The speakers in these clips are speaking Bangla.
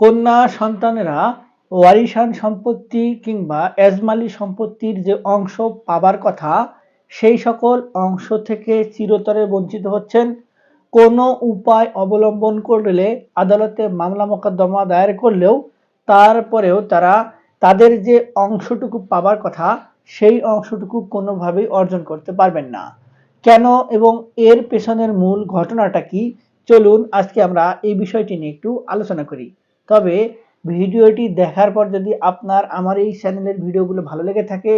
কন্যা সন্তানেরা ওয়ারিশান সম্পত্তি কিংবা এজমালি সম্পত্তির যে অংশ পাবার কথা, সেই সকল অংশ থেকে চিরতরে বঞ্চিত হচ্ছেন। কোনো উপায় অবলম্বন করলে, আদালতে মামলা মোকদ্দমা দায়ের করলেও তারপরেও তারা তাদের যে অংশটুকু পাবার কথা, সেই অংশটুকু কোনোভাবেই অর্জন করতে পারবেন না। কেন এবং এর পেছনের মূল ঘটনাটা কি? চলুন আজকে আমরা এই বিষয়টি নিয়ে একটু আলোচনা করি। তবে ভিডিওটি দেখার পর যদি আপনার আমার এই চ্যানেলের ভিডিওগুলো ভালো লেগে থাকে,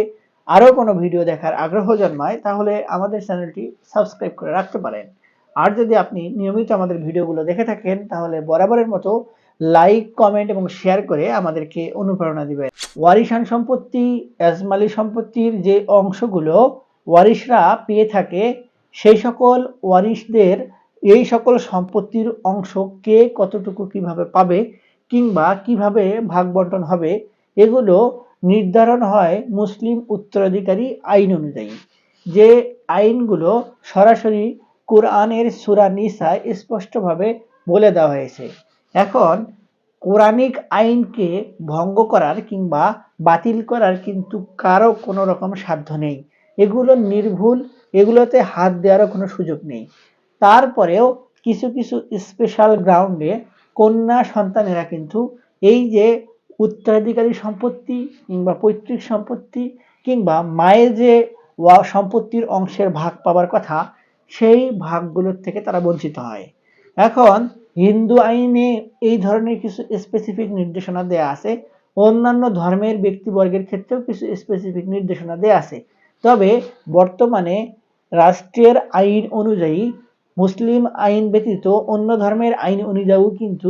আরও কোনো ভিডিও দেখার আগ্রহ জন্মায়, তাহলে আমাদের চ্যানেলটি সাবস্ক্রাইব করে রাখতে পারেন। আর যদি আপনি নিয়মিত আমাদের ভিডিওগুলো দেখে থাকেন, তাহলে বরাবরের মতো লাইক, কমেন্ট এবং শেয়ার করে আমাদেরকে অনুপ্রেরণা দিবেন। ওয়ারিশান সম্পত্তি, এজমালি সম্পত্তির যে অংশগুলো ওয়ারিশরা পেয়ে থাকে, সেই সকল ওয়ারিশদের এই সকল সম্পত্তির অংশ কে কতটুকু কীভাবে পাবে কিংবা কীভাবে ভাগ বন্টন হবে, এগুলো নির্ধারণ হয় মুসলিম উত্তরাধিকারী আইন অনুযায়ী। যে আইনগুলো সরাসরি কোরআনের সুরা নিসায় স্পষ্টভাবে বলে দেওয়া হয়েছে। এখন কোরআনিক আইনকে ভঙ্গ করার কিংবা বাতিল করার কিন্তু কারও কোনো রকম সাধ্য নেই। এগুলো নির্ভুল, এগুলোতে হাত দেওয়ারও কোনো সুযোগ নেই। তারপরেও কিছু কিছু স্পেশাল গ্রাউন্ডে কন্যা সন্তানেরা কিন্তু এই যে উত্তরাধিকারী সম্পত্তি কিংবা পৈতৃক সম্পত্তি কিংবা মায়ের যে সম্পত্তির অংশের ভাগ পাবার কথা, সেই ভাগগুলোর থেকে তারা বঞ্চিত হয়। এখন হিন্দু আইনে এই ধরনের কিছু স্পেসিফিক নির্দেশনা দেয়া আছে। অন্যান্য ধর্মের ব্যক্তিবর্গের ক্ষেত্রেও কিছু স্পেসিফিক নির্দেশনা দেয়া আছে। তবে বর্তমানে রাষ্ট্রের আইন অনুযায়ী মুসলিম আইন ব্যতীত অন্য ধর্মের আইন অনুযায়ীও কিন্তু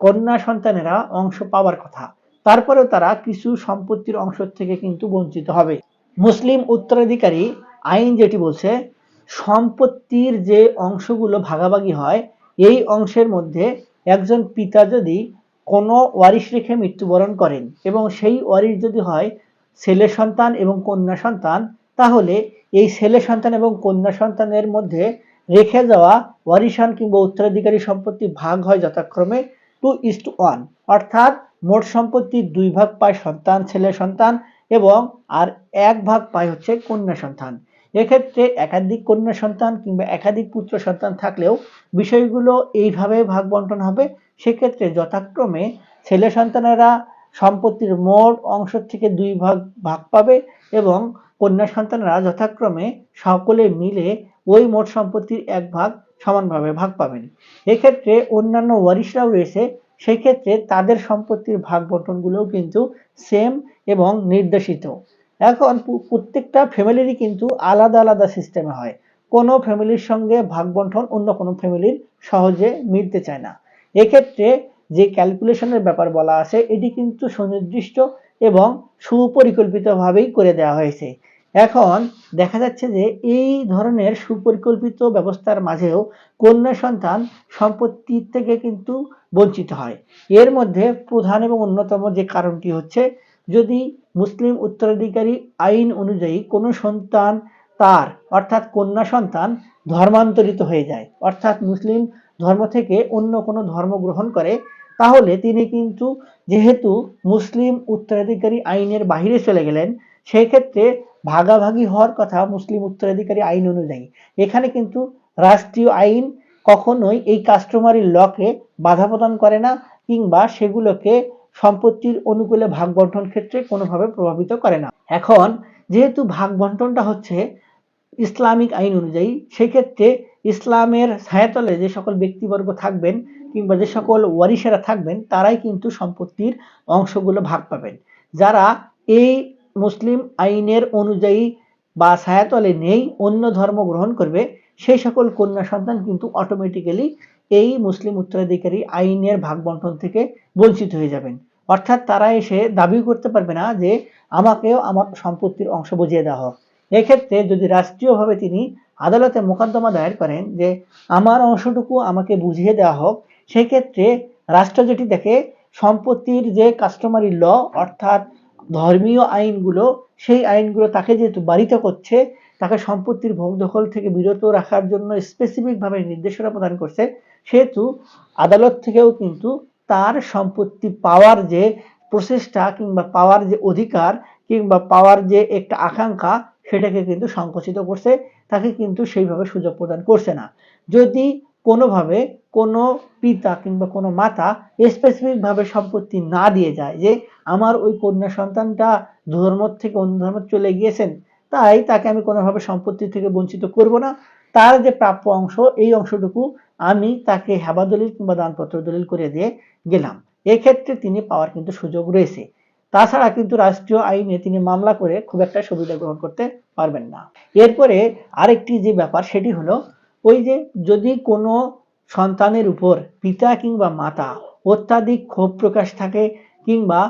কন্যা সন্তানেরা অংশ পাওয়ার কথা। তারপরেও তারা কিছু সম্পত্তির অংশ থেকে কিন্তু বঞ্চিত হবে। মুসলিম উত্তরাধিকারী আইন যেটি বলছে, সম্পত্তির যে অংশগুলো ভাগাভাগি হয়, এই অংশের মধ্যে একজন পিতা যদি কোনো ওয়ারিশ রেখে মৃত্যুবরণ করেন এবং সেই ওয়ারিশ যদি হয় ছেলে সন্তান এবং কন্যা সন্তান, তাহলে এই ছেলে সন্তান এবং কন্যা সন্তানের মধ্যে রেখে যাওয়া ওয়ারিশান কিংবা উত্তরাধিকারী সম্পত্তি ভাগ হয় যথাক্রমে টু ইস টু ওয়ান অর্থাৎ মোট সম্পত্তির দুই ভাগ পায় সন্তান, ছেলে, সন্তান এবং আর এক ভাগ পায় হচ্ছে কন্যা, সন্তান। এক্ষেত্রে একাধিক কন্যা, সন্তান কিংবা একাধিক পুত্র, সন্তান থাকলেও বিষয়গুলো এইভাবে ভাগ বন্টন হবে। সেক্ষেত্রে যথাক্রমে ছেলে, সন্তানেরা সম্পত্তির মোট অংশ থেকে দুই ভাগ ভাগ পাবে এবং কন্যা, সন্তানরা যথাক্রমে সকলে মিলে ওই মোট সম্পত্তির এক ভাগ সমানভাবে ভাগ পাবেন। এক্ষেত্রে অন্যান্য ওয়ারিশরাও রয়েছে সেই ক্ষেত্রে তাদের সম্পত্তির ভাগ বন্টনগুলোও কিন্তু সেম এবং নির্দেশিত। এখন প্রত্যেকটা ফ্যামিলিরই কিন্তু আলাদা আলাদা সিস্টেমে হয়। কোনো ফ্যামিলির সঙ্গে ভাগ বন্টন অন্য কোনো ফ্যামিলির সহজে মিলতে চায় না। এক্ষেত্রে যে ক্যালকুলেশনের ব্যাপার বলা আছে, এটি কিন্তু সুনির্দিষ্ট এবং সুপরিকল্পিতভাবেই করে দেওয়া হয়েছে। এখন দেখা যাচ্ছে যে এই ধরনের সুপরিকল্পিত ব্যবস্থার মাঝেও কন্যা সন্তান সম্পত্তির থেকে কিন্তু বঞ্চিত হয়। এর মধ্যে প্রধান এবং অন্যতম যে কারণটি হচ্ছে, যদি মুসলিম উত্তরাধিকারী আইন অনুযায়ী কোনো সন্তান তার, অর্থাৎ কন্যা সন্তান, ধর্মান্তরিত হয়ে যায়, অর্থাৎ মুসলিম ধর্ম থেকে অন্য কোনো ধর্ম গ্রহণ করে, তাহলে তিনি কিন্তু যেহেতু মুসলিম উত্তরাধিকারী আইনের বাহিরে চলে গেলেন সেই ক্ষেত্রে ভাগাভাগি হওয়ার কথা মুসলিম উত্তরাধিকারী আইন অনুযায়ী। এখানে কিন্তু রাষ্ট্রীয় আইন কখনোই এই কাস্টমারি লকে বাধা প্রদান করে না, কিংবা সেগুলোকে সম্পত্তির অনুকূলে ভাগ বন্টন ক্ষেত্রে কোনোভাবে প্রভাবিত করে না। এখন যেহেতু ভাগ বন্টনটা হচ্ছে ইসলামিক আইন অনুযায়ী, সেক্ষেত্রে ইসলামের ছায়াতলে যে সকল ব্যক্তিবর্গ থাকবেন, কিংবা যে সকল ওয়ারিশেরা থাকবেন, তারাই কিন্তু সম্পত্তির অংশগুলো ভাগ পাবেন। যারা এই মুসলিম আইনের অনুযায়ী বা ছায়াতলে নেই, অন্য ধর্ম গ্রহণ করবে সেই সকল কন্যা সন্তান কিন্তু অটোমেটিক্যালি এই মুসলিম উত্তরাধিকারী আইনের ভাগ বন্টন থেকে বঞ্চিত হয়ে যাবেন। অর্থাৎ তারা এসে দাবি করতে পারবে না যে আমাকেও আমার সম্পত্তির অংশ বুঝিয়ে দেওয়া হোক এক্ষেত্রে যদি রাষ্ট্রীয়ভাবে তিনি আদালতে মোকদ্দমা দায়ের করেন যে আমার অংশটুকু আমাকে বুঝিয়ে দেওয়া হোক, সেক্ষেত্রে রাষ্ট্র যেটি দেখে সম্পত্তির যে কাস্টমারি ল অর্থাৎ ধর্মীয় আইনগুলো, সেই আইনগুলো তাকে যেহেতু বাড়িতে করছে, তাকে সম্পত্তির ভোগ দখল থেকে বিরত রাখার জন্য স্পেসিফিকভাবে নির্দেশনা প্রদান করছে, সেহেতু আদালত থেকেও কিন্তু তার সম্পত্তি পাওয়ার যে প্রচেষ্টা কিংবা পাওয়ার যে অধিকার কিংবা পাওয়ার যে একটা আকাঙ্ক্ষা, সেটাকে কিন্তু সংকুচিত করছে, তাকে কিন্তু সেইভাবে সুযোগ প্রদান করছে না। যদি কোনোভাবে কোনো পিতা কিংবা কোনো মাতা স্পেসিফিকভাবে সম্পত্তি না দিয়ে যায় যে আমার ওই কন্যা সন্তানটা ধর্ম থেকে অন্য ধর্ম চলে গিয়েছেন, তাই তাকে আমি কোনোভাবে সম্পত্তি থেকে বঞ্চিত করব না। তার যে প্রাপ্য অংশ, এই অংশটুকু আমি তাকে হেবা দলিল কিংবা দানপত্র দলিল করে দিয়ে গেলাম। এক্ষেত্রে তিনি পাওয়ার কিন্তু সুযোগ রয়েছে। তাছাড়া কিন্তু রাষ্ট্রীয় আইনে তিনি মামলা করে খুব একটা সুবিধা গ্রহণ করতে পারবেন না। এরপরে আরেকটি যে ব্যাপার, সেটি হলো ওই যে যদি কোনো সন্তানের উপর পিতা কিংবা মাতা অত্যাধিক ক্ষোভ প্রকাশ থাকে কিংবা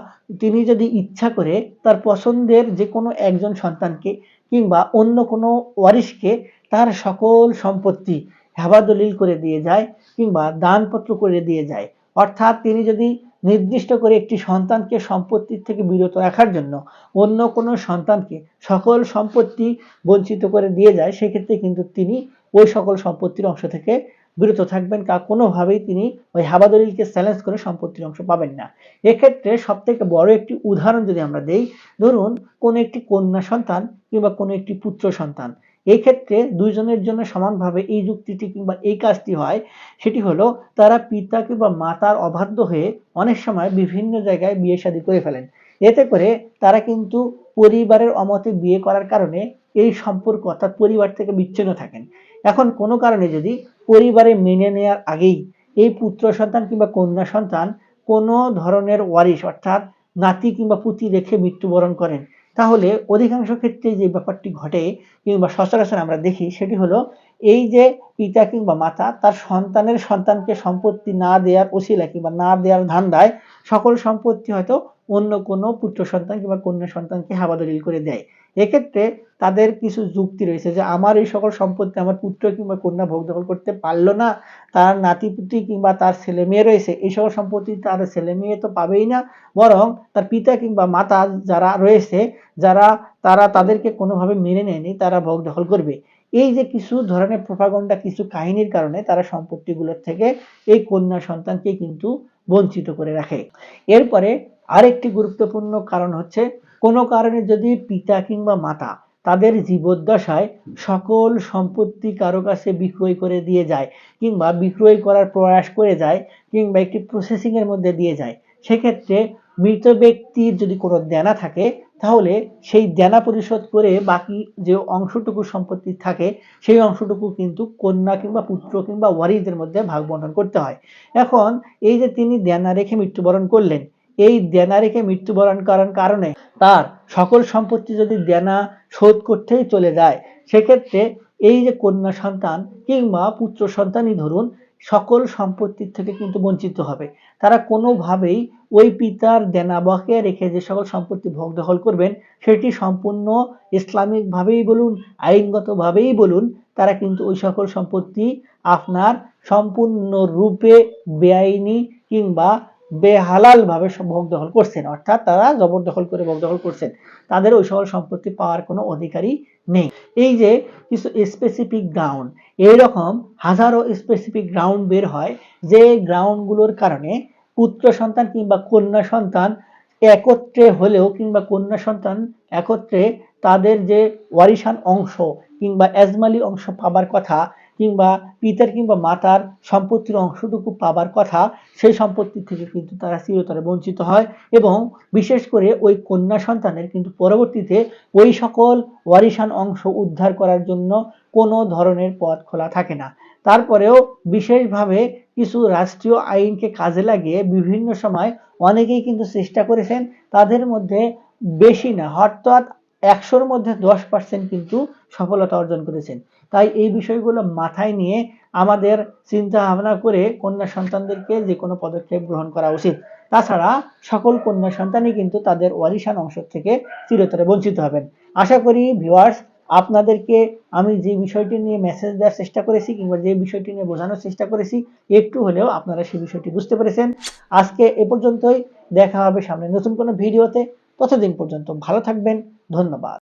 তিনি যদি ইচ্ছা করে তার পছন্দের যে কোনো একজন সন্তানকে কিংবা অন্য কোনো ওয়ারিশকে তার সকল সম্পত্তি হেবাদলিল করে দিয়ে যায় কিংবা দানপত্র করে দিয়ে যায়। অর্থাৎ তিনি যদি নির্দিষ্ট করে একটি সন্তানকে সম্পত্তির থেকে বিরত রাখার জন্য অন্য কোনো সন্তানকে সকল সম্পত্তি বঞ্চিত করে দিয়ে যায়, সেক্ষেত্রে কিন্তু তিনি ওই সকল সম্পত্তির অংশ থেকে বিরত থাকবেন কা, কোনোভাবেই তিনি ওই হাবাদলিলকে চ্যালেঞ্জ করে সম্পত্তির অংশ পাবেন না। এক্ষেত্রে সব থেকে বড় একটি উদাহরণ যদি আমরা দেই, ধরুন কোন একটি কন্যা সন্তান কিংবা কোনো একটি পুত্র সন্তান। এই ক্ষেত্রে দুইজনের জন্য সমানভাবে এই যুক্তিটি কিংবা এই কাজটি হয়, সেটি হলো তারা পিতা কিংবা মাতার অবাধ্য হয়ে অনেক সময় বিভিন্ন জায়গায় বিয়ে শাদী করে ফেলেন। এতে করে তারা কিন্তু পরিবারের অমতে বিয়ে করার কারণে এই সম্পর্ক অর্থাৎ পরিবার থেকে বিচ্ছিন্ন থাকেন। এখন কোনো কারণে যদি পরিবারে মেনে নেওয়ার আগেই এই পুত্র সন্তান কিংবা কন্যা সন্তান কোনো ধরনের ওয়ারিশ অর্থাৎ নাতি কিংবা পুতি রেখে মৃত্যুবরণ করেন তাহলে অধিকাংশ ক্ষেত্রে যে ব্যাপারটি ঘটে কিংবা সচরাচর আমরা দেখি সেটি হলো এই যে পিতা কিংবা মাতা, তার সন্তানের সন্তানকে সম্পত্তি না দেওয়ার ওসিলা কিংবা না দেওয়ার ধান্দায় সকল সম্পত্তি হয়তো অন্য কোনো পুত্র সন্তান কিংবা কন্যা সন্তানকে হাবাদলিল করে দেয়। এক্ষেত্রে তাদের কিছু যুক্তি রয়েছে যে, আমার এই সকল সম্পত্তি আমার পুত্র কিংবা কন্যা ভোগ দখল করতে পারল না। তার নাতিপুতি কিংবা তার ছেলে মেয়ে রয়েছে। এই সকল সম্পত্তি তার ছেলে মেয়ে তো পাবেই না। বরং তার পিতা কিংবা মাতা যারা রয়েছে, যারা, তারা তাদেরকে কোনোভাবে মেনে নেয়নি, তারা ভোগ দখল করবে। এই যে কিছু ধরনের প্রপাগন্ডা কিছু কাহিনীর কারণে তারা সম্পত্তিগুলোর থেকে এই কন্যা সন্তানকে কিন্তু বঞ্চিত করে রাখে। এরপরে আরেকটি গুরুত্বপূর্ণ কারণ হচ্ছে, কোনো কারণে যদি পিতা কিংবা মাতা তাদের জীবদ্দশায় সকল সম্পত্তি কারও কাছে বিক্রয় করে দিয়ে যায়, কিংবা বিক্রয় করার প্রয়াস করে যায়, কিংবা একটি প্রসেসিং এর মধ্যে দিয়ে যায়, সেক্ষেত্রে মৃত ব্যক্তির যদি কোনো দেনা থাকে তাহলে সেই দেনা পরিশোধ করে বাকি যে অংশটুকু সম্পত্তি থাকে, সেই অংশটুকু কিন্তু কন্যা কিংবা পুত্র কিংবা ওয়ারিসদের মধ্যে ভাগ বন্টন করতে হয়। এখন এই যে তিনি দেনা রেখে মৃত্যুবরণ করলেন, এই দেনা রেখে মৃত্যুবরণ করার কারণে তার সকল সম্পত্তি যদি দেনা শোধ করতেই চলে যায়, সেক্ষেত্রে এই যে কন্যা সন্তান কিংবা পুত্র সন্তানই ধরুন, সকল সম্পত্তির থেকে কিন্তু বঞ্চিত হবে। তারা কোনোভাবেই ওই পিতার দেনা বকেয়া রেখে যে সকল সম্পত্তি ভোগ দখল করবেন, সেটি সম্পূর্ণ ইসলামিকভাবেই বলুন, আইনগতভাবেই বলুন, তারা কিন্তু ওই সকল সম্পত্তি আপনার সম্পূর্ণ রূপে বেআইনি কিংবা বেহালাল ভাবে ভোগ দখল করছেন। অর্থাৎ তারা জবরদখল করে ভোগ দখল করছেন। তাদের ওই সকল সম্পত্তি পাওয়ার কোনো অধিকারই নেই। এই যে কিছু স্পেসিফিক গ্রাউন্ড এইরকম হাজারো স্পেসিফিক গ্রাউন্ড বের হয়, যে গ্রাউন্ডগুলোর কারণে পুত্র সন্তান কিংবা কন্যা সন্তান একত্রে হলেও কিংবা কন্যা সন্তান একত্রে তাদের যে ওয়ারিশান অংশ কিংবা এজমালি অংশ পাবার কথা কিংবা পিতার কিংবা মাতার সম্পত্তির অংশটুকু পাবার কথা, সেই সম্পত্তি থেকে কিন্তু তারা চিরতরে বঞ্চিত হয় এবং বিশেষ করে ওই কন্যা সন্তানের কিন্তু পরবর্তীতে ওই সকল ওয়ারিশান অংশ উদ্ধার করার জন্য কোনো ধরনের পথ খোলা থাকে না। তারপরেও বিশেষভাবে কিছু রাষ্ট্রীয় আইনকে কাজে লাগিয়ে বিভিন্ন সময় অনেকেই কিন্তু চেষ্টা করেছেন, তাদের মধ্যে বেশি না অর্থাৎ একশোর মধ্যে দশ পার্সেন্ট কিন্তু সফলতা অর্জন করেছেন। তাই এই বিষয়গুলো মাথায় নিয়ে আমাদের চিন্তা ভাবনা করে কন্যা সন্তানদেরকে যে কোনো পদক্ষেপ গ্রহণ করা উচিত। তাছাড়া সকল কন্যা সন্তানই কিন্তু তাদের ওয়ারিশান অংশ থেকে চিরতরে বঞ্চিত হবেন। আশা করি ভিউয়ার্স আপনাদেরকে আমি যে বিষয়টি নিয়ে মেসেজ দেওয়ার চেষ্টা করেছি কিংবা যে বিষয়টি নিয়ে বোঝানোর চেষ্টা করেছি, একটু হলেও আপনারা সেই বিষয়টি বুঝতে পেরেছেন। আজকে এ পর্যন্তই। দেখা হবে সামনে নতুন কোনো ভিডিওতে। ততদিন পর্যন্ত ভালো থাকবেন। ধন্যবাদ।